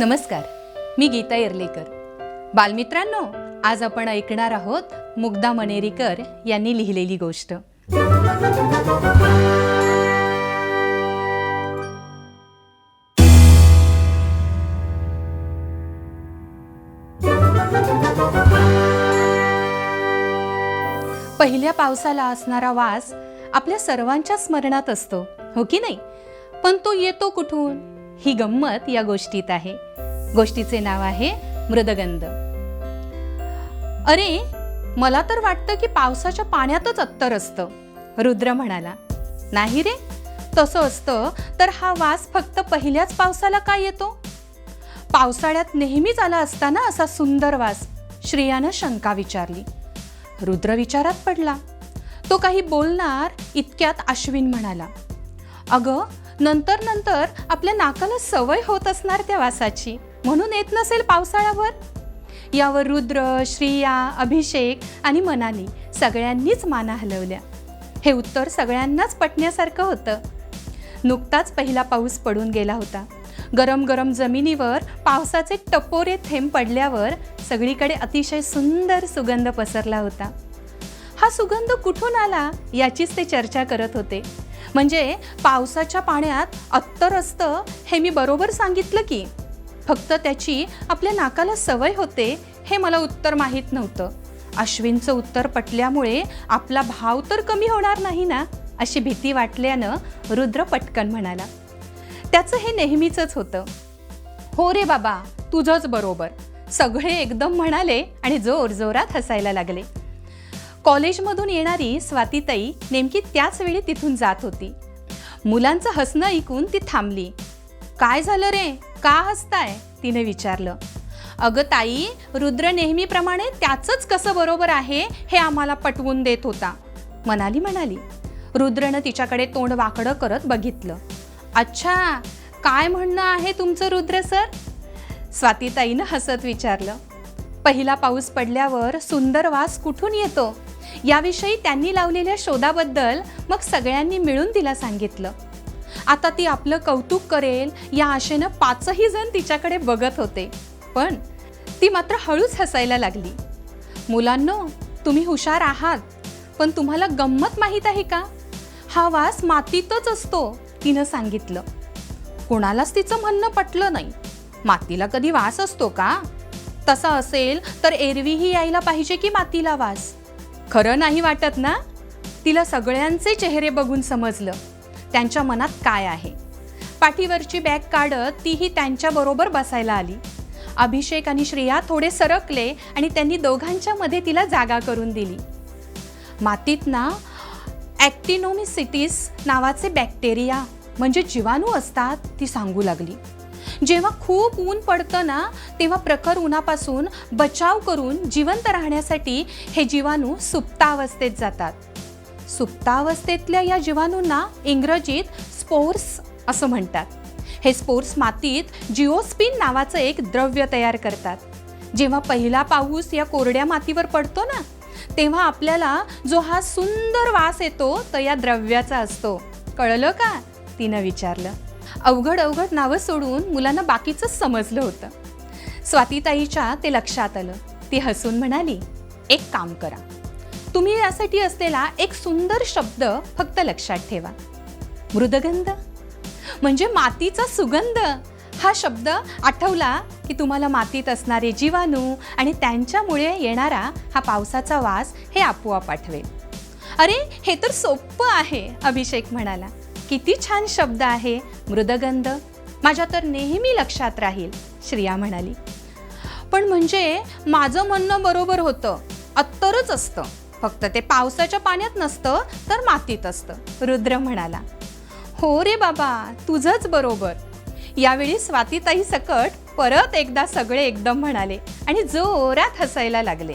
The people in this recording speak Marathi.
नमस्कार मी गीता येर्लेकर. बालमित्रांनो आज आपण ऐकणार आहोत मुग्धा मनेरीकर यांनी लिहिलेली गोष्ट. पहिल्या पावसाला असणारा वास आपल्या सर्वांच्या स्मरणात असतो हो की नाही? पण तो येतो कुठून? ही गंमत या गोष्टीत आहे. गोष्टीचे नाव आहे मृदगंध. अरे मला तर वाटतं की पावसाच्या पाण्यातच अत्तर असतं रुद्र म्हणाला. नाही रे तसं असतं तर हा वास फक्त पहिल्याच पावसाला काय येतो? पावसाळ्यात नेहमीच आला असताना असा सुंदर वास श्रेयानं शंका विचारली. रुद्र विचारात पडला. तो काही बोलणार इतक्यात अश्विन म्हणाला. अगं नंतर नंतर आपल्या नाकाला सवय होत असणार त्या वासाची. म्हणून येत नसेल पावसाळ्यावर. यावर रुद्र श्रिया अभिषेक आणि मनाली सगळ्यांनीच माना हलवल्या. हे उत्तर सगळ्यांनाच पटण्यासारखं होतं. नुकताच पहिला पाऊस पडून गेला होता. गरम गरम जमिनीवर पावसाचे टपोरे थेंब पडल्यावर सगळीकडे अतिशय सुंदर सुगंध पसरला होता. हा सुगंध कुठून आला याचीच ते चर्चा करत होते. म्हणजे पावसाच्या पाण्यात अत्तर असतं हे मी बरोबर सांगितलं की. फक्त त्याची आपल्या नाकाला सवय होते हे मला उत्तर माहीत नव्हतं. अश्विनचं उत्तर पटल्यामुळे आपला भाव तर कमी होणार नाही ना अशी भीती वाटल्यानं रुद्र पटकन म्हणाला. त्याचं हे नेहमीचंच होतं. हो रे बाबा तुझंच बरोबर. सगळे एकदम म्हणाले आणि जोर जोरात हसायला लागले. कॉलेजमधून येणारी स्वातीताई नेमकी त्याच वेळी तिथून जात होती. मुलांचं हसणं ऐकून ती थांबली. काय झालं रे? का हसताय? तिने विचारलं. अगं ताई रुद्र नेहमीप्रमाणे त्याचंच कसं बरोबर आहे हे आम्हाला पटवून देत होता. मनाली म्हणाली. रुद्रनं तिच्याकडे तोंड वाकडं करत बघितलं. अच्छा काय म्हणणं आहे तुमचं रुद्र सर? स्वातीताईनं हसत विचारलं. पहिला पाऊस पडल्यावर सुंदर वास कुठून येतो? याविषयी त्यांनी लावलेल्या शोधाबद्दल मग सगळ्यांनी मिळून तिला सांगितलं. आता ती आपलं कौतुक करेल या आशेनं पाचही जण तिच्याकडे बघत होते. पण ती मात्र हळूच हसायला लागली. मुलांनो तुम्ही हुशार आहात पण तुम्हाला गंमत माहीत आहे का? हा वास मातीतच असतो तिनं सांगितलं. कोणालाच तिचं म्हणणं पटलं नाही. मातीला कधी वास असतो का? तसा असेल तर एरवीही यायला पाहिजे की मातीला वास? खरं नाही वाटत ना? तिला सगळ्यांचे चेहरे बघून समजलं. त्यांच्या मनात काय आहे? पाठीवरची बॅग काढत तीही त्यांच्याबरोबर बसायला आली. अभिषेक आणि श्रेया थोडे सरकले आणि त्यांनी दोघांच्या मध्ये तिला जागा करून दिली. मातीत ना ॲक्टिनोमिसिटीस नावाचे बॅक्टेरिया म्हणजे जीवाणू असतात ती सांगू लागली. जेव्हा खूप ऊन पडतं ना तेव्हा प्रखर उन्हापासून बचाव करून जिवंत राहण्यासाठी हे जीवाणू सुप्तावस्थेत जातात. सुप्तावस्थेतल्या या जीवाणूंना इंग्रजीत स्पोर्स असं म्हणतात. हे स्पोर्स मातीत जिओस्पिन नावाचं एक द्रव्य तयार करतात. जेव्हा पहिला पाऊस या कोरड्या मातीवर पडतो ना तेव्हा आपल्याला जो हा सुंदर वास येतो तो या द्रव्याचा असतो. कळलं का? तिनं विचारलं. अवघड अवघड नावं सोडून मुलांना बाकीचंच समजलं होतं. स्वातीताईच्या ते लक्षात आलं. ती हसून म्हणाली एक काम करा. तुम्ही यासाठी असलेला एक सुंदर शब्द फक्त लक्षात ठेवा. मृदगंध. म्हणजे मातीचा सुगंध. हा शब्द आठवला की तुम्हाला मातीत असणारे जीवाणू आणि त्यांच्यामुळे येणारा हा पावसाचा वास हे आपोआप आठवेल. अरे हे तर सोपं आहे अभिषेक म्हणाला. किती छान शब्द आहे. मृदगंध. माझ्या तर नेहमी लक्षात राहील श्रिया म्हणाली. पण म्हणजे माझं म्हणणं बरोबर होतं. अत्तरच असतं. फक्त ते पावसाच्या पाण्यात नसतं तर मातीत असतं रुद्र म्हणाला. हो रे बाबा तुझंच बरोबर. यावेळी स्वातीताई सकट परत एकदा सगळे एकदम म्हणाले आणि जोरात हसायला लागले.